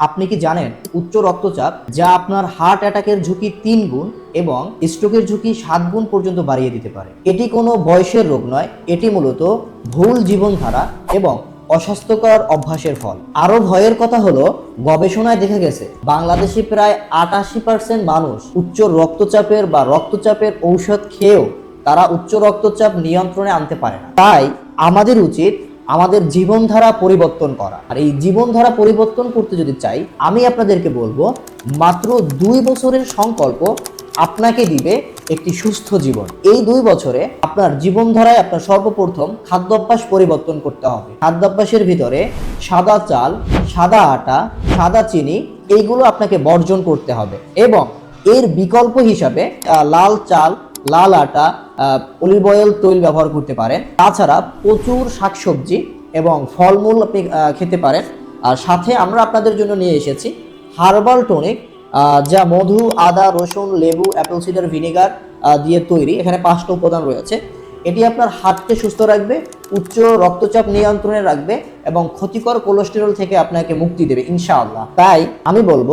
আপনি কি জানেন উচ্চ রক্তচাপ যা আপনার হার্ট অ্যাটাকের ঝুঁকি তিন গুণ এবং স্ট্রোকের ঝুঁকি সাত গুণ পর্যন্ত বাড়িয়ে দিতে পারে? এটি কোনো বয়সের রোগ নয়, এটি মূলত ভুল জীবনধারা এবং অস্বাস্থ্যকর অভ্যাসের ফল। আরও ভয়ের কথা হলো, গবেষণায় দেখা গেছে, বাংলাদেশে প্রায় আটাশি পার্সেন্ট মানুষ উচ্চ রক্তচাপের বা রক্তচাপের ঔষধ খেয়েও তারা উচ্চ রক্তচাপ নিয়ন্ত্রণে আনতে পারে না। তাই আমাদের উচিত আমাদের জীবনধারা পরিবর্তন করা। আর এই জীবনধারা পরিবর্তন করতে যদি চাই, আমি আপনাদেরকে বলব, মাত্র দুই বছরের সংকল্প আপনাকে দিবে একটি সুস্থ জীবন। এই দুই বছরে আপনার জীবনধারায় আপনার সর্বপ্রথম খাদ্যাভ্যাস পরিবর্তন করতে হবে। খাদ্যাভ্যাসের ভিতরে সাদা চাল, সাদা আটা, সাদা চিনি, এইগুলো আপনাকে বর্জন করতে হবে। এবং এর বিকল্প হিসাবে লাল চাল লাল আটা অলিভ অয়েল তৈল ব্যবহার করতে পারেন। তাছাড়া প্রচুর শাকসবজি এবং ফলমূল আপনি খেতে পারেন। আর সাথে আমরা আপনাদের জন্য নিয়ে এসেছি হার্বাল টনিক যা মধু, আদা, রসুন, লেবু, অ্যাপেল সিডার, ভিনেগার দিয়ে তৈরি। এখানে পাঁচটা উপাদান রয়েছে। এটি আপনার হার্টকে সুস্থ রাখবে, উচ্চ রক্তচাপ নিয়ন্ত্রণে রাখবে এবং ক্ষতিকর কোলেস্টেরল থেকে আপনাকে মুক্তি দেবে, ইনশাআল্লাহ। তাই আমি বলব,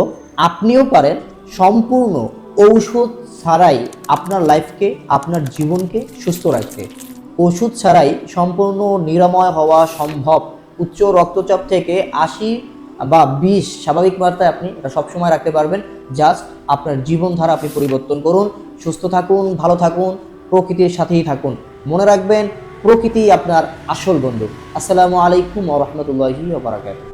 আপনিও পারেন সম্পূর্ণ ঔষধ ছাড়াই আপনার লাইফকে আপনার জীবনকে সুস্থ রাখতে ওষুধ ছাড়াই সম্পূর্ণ নিরাময় হওয়া সম্ভব। উচ্চ রক্তচাপ থেকে আশি বা বিশ স্বাভাবিক মাত্রায় আপনি এটা সবসময় রাখতে পারবেন। জাস্ট আপনার জীবনধারা আপনি পরিবর্তন করুন, সুস্থ থাকুন, ভালো থাকুন, প্রকৃতির সাথেই থাকুন। মনে রাখবেন প্রকৃতি আপনার আসল বন্ধু। আসসালামু আলাইকুম ওরহমতুল্লাহি ওবরাকাতুহু